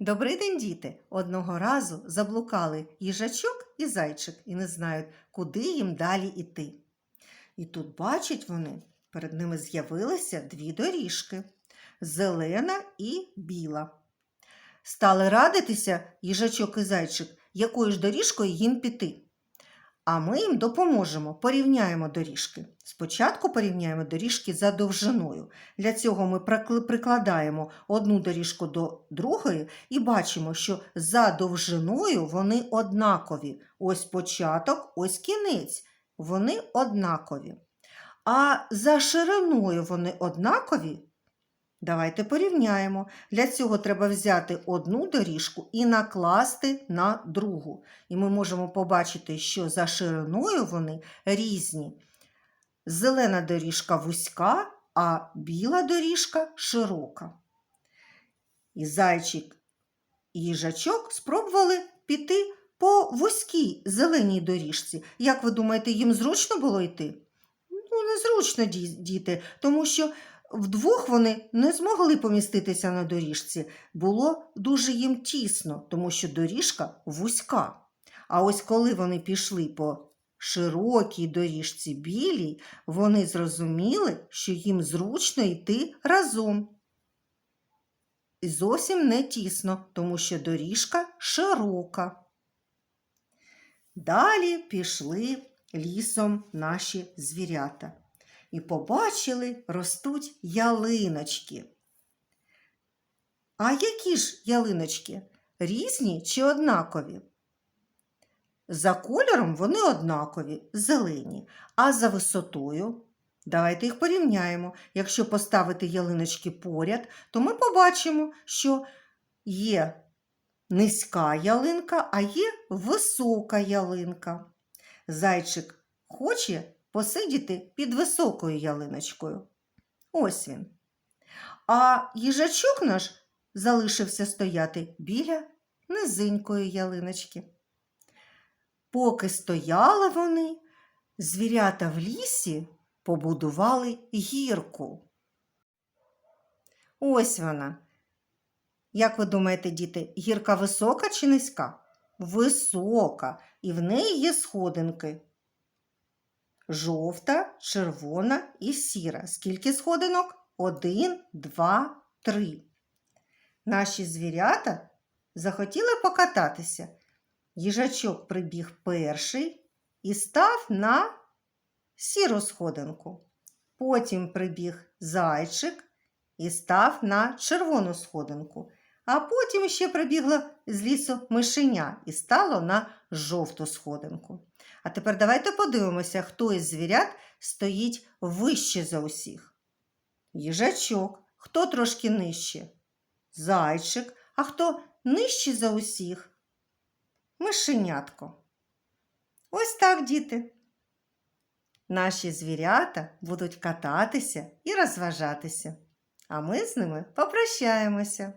Добрий день, діти! Одного разу заблукали їжачок і зайчик і не знають, куди їм далі йти. І тут бачать вони, перед ними з'явилися дві доріжки зелена і біла. Стали радитися їжачок і зайчик, якою ж доріжкою їм піти. А ми їм допоможемо, порівняємо доріжки. Спочатку порівняємо доріжки за довжиною. Для цього ми прикладаємо одну доріжку до другої і бачимо, що за довжиною вони однакові. Ось початок, ось кінець. Вони однакові. А за шириною вони однакові. Давайте порівняємо. Для цього треба взяти одну доріжку і накласти на другу. І ми можемо побачити, що за шириною вони різні. Зелена доріжка вузька, а біла доріжка широка. І зайчик і їжачок спробували піти по вузькій зеленій доріжці. Як ви думаєте, їм зручно було йти? Ну, незручно, діти, тому що вдвох вони не змогли поміститися на доріжці. Було дуже їм тісно, тому що доріжка вузька. А ось коли вони пішли по широкій доріжці білій, вони зрозуміли, що їм зручно йти разом. І зовсім не тісно, тому що доріжка широка. Далі пішли лісом наші звірята і побачили, ростуть ялиночки. А які ж ялиночки? Різні чи однакові? За кольором вони однакові, зелені, а за висотою. Давайте їх порівняємо. Якщо поставити ялиночки поряд, то ми побачимо, що є низька ялинка, а є висока ялинка. Зайчик хоче посидіти під високою ялиночкою. Ось він. А їжачок наш залишився стояти біля низенької ялиночки. Поки стояли вони, звірята в лісі побудували гірку. Ось вона. Як ви думаєте, діти, гірка висока чи низька? Висока, і в неї є сходинки. Жовта, червона і сіра. Скільки сходинок? Один, два, три. Наші звірята захотіли покататися. Їжачок прибіг перший і став на сіру сходинку. Потім прибіг зайчик і став на червону сходинку. А потім ще прибігло з лісу мишеня і стало на жовту сходинку. А тепер давайте подивимося, хто із звірят стоїть вище за усіх. Їжачок, хто трошки нижче? Зайчик, а хто нижче за усіх? Мишенятко. Ось так, діти. Наші звірята будуть кататися і розважатися, а ми з ними попрощаємося.